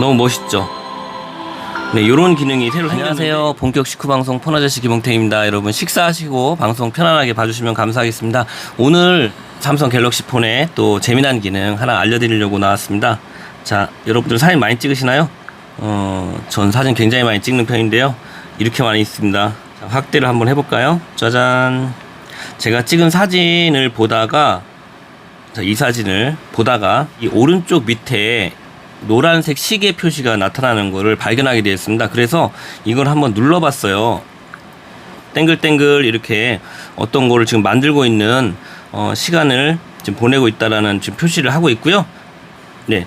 너무 멋있죠? 네, 요런 기능이 새로 안녕하세요. 본격 식후 방송 폰아저씨 김홍태입니다. 여러분 식사하시고 방송 편안하게 봐주시면 감사하겠습니다. 오늘 삼성 갤럭시 폰에 또 재미난 기능 하나 알려드리려고 나왔습니다. 자, 여러분들 사진 많이 찍으시나요? 어, 전 사진 굉장히 많이 찍는 편인데요. 이렇게 많이 있습니다. 자, 확대를 한번 해볼까요? 짜잔. 제가 찍은 사진을 보다가 자, 이 사진을 보다가 이 오른쪽 밑에 노란색 시계 표시가 나타나는 것을 발견하게 되었습니다. 그래서 이걸 한번 눌러봤어요. 땡글땡글 이렇게 어떤 거를 지금 만들고 있는 어, 시간을 지금 보내고 있다라는 지금 표시를 하고 있고요. 네.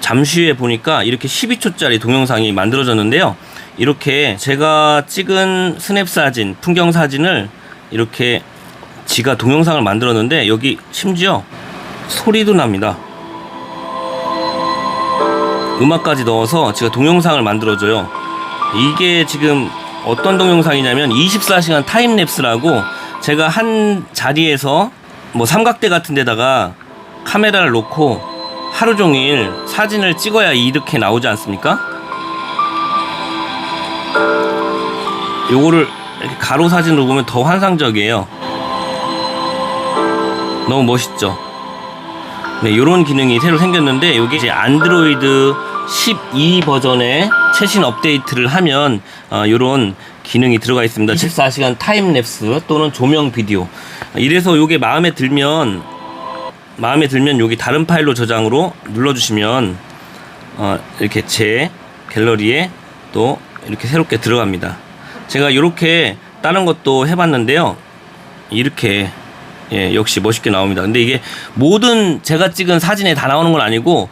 잠시 후에 보니까 이렇게 12초짜리 동영상이 만들어졌는데요. 이렇게 제가 찍은 스냅 사진, 풍경 사진을 이렇게 지가 동영상을 만들었는데 여기 심지어 소리도 납니다. 음악까지 넣어서 제가 동영상을 만들어줘요. 이게 지금 어떤 동영상이냐면 24시간 타임랩스라고 제가 한 자리에서 뭐 삼각대 같은 데다가 카메라를 놓고 하루 종일 사진을 찍어야 이렇게 나오지 않습니까? 요거를 이렇게 가로 사진으로 보면 더 환상적이에요. 너무 멋있죠? 네, 이런 기능이 새로 생겼는데 이게 이제 안드로이드 12 버전의 최신 업데이트를 하면 어, 이런 기능이 들어가 있습니다. 24시간 타임랩스 또는 조명 비디오. 이래서 이게 마음에 들면 마음에 들면 여기 다른 파일로 저장으로 눌러주시면 어, 이렇게 제 갤러리에 또 이렇게 새롭게 들어갑니다. 제가 이렇게 다른 것도 해봤는데요. 이렇게 예, 역시 멋있게 나옵니다. 근데 이게 모든 제가 찍은 사진에 다 나오는 건 아니고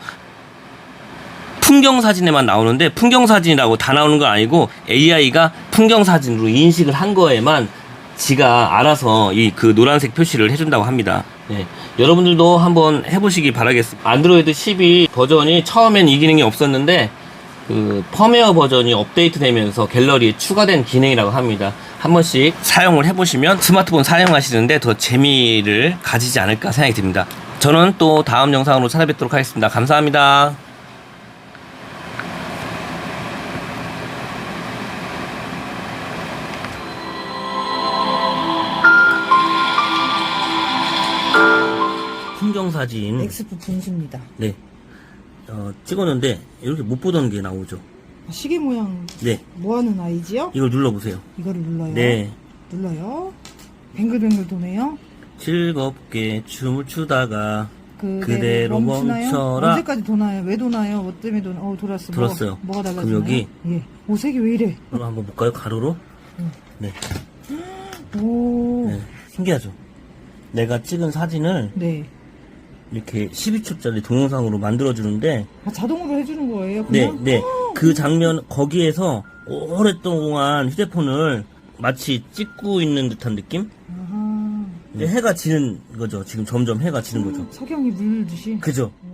풍경 사진에만 나오는데 풍경 사진이라고 다 나오는 건 아니고 AI가 풍경 사진으로 인식을 한 거에만 지가 알아서 이 그 노란색 표시를 해준다고 합니다. 예, 여러분들도 한번 해보시기 바라겠습니다. 안드로이드 12 버전이 처음엔 이 기능이 없었는데 그 펌웨어 버전이 업데이트되면서 갤러리에 추가된 기능이라고 합니다. 한 번씩 사용을 해보시면 스마트폰 사용하시는데 더 재미를 가지지 않을까 생각이 듭니다. 저는 또 다음 영상으로 찾아뵙도록 하겠습니다. 감사합니다. 풍경 사진 엑스프 분수입니다. 네 어, 찍었는데 이렇게 못 보던 게 나오죠. 시계 모양 네 뭐 하는 아이지요? 이걸 눌러보세요. 이거를 눌러요. 네 눌러요. 뱅글뱅글 도네요. 즐겁게 춤을 추다가 그대로, 그대로 멈추나요? 멈춰라. 언제까지 도나요? 왜 도나요? 뭐 때문에 도나? 어 돌았어. 돌았어요. 뭐가, 뭐가 달라지나요? 그럼 여기- 예. 오 색이 왜 이래? 그럼 한번 볼까요? 가로로? 네. 오. 네. 신기하죠? 내가 찍은 사진을 네. 이렇게 12초짜리 동영상으로 만들어주는데, 아, 자동으로 해주는 거예요? 네, 그냥? 네. 그 장면, 거기에서 오랫동안 휴대폰을 마치 찍고 있는 듯한 느낌? 아하. 해가 지는 거죠. 지금 점점 해가 지는 거죠. 석영이 물듯이. 그죠? 음.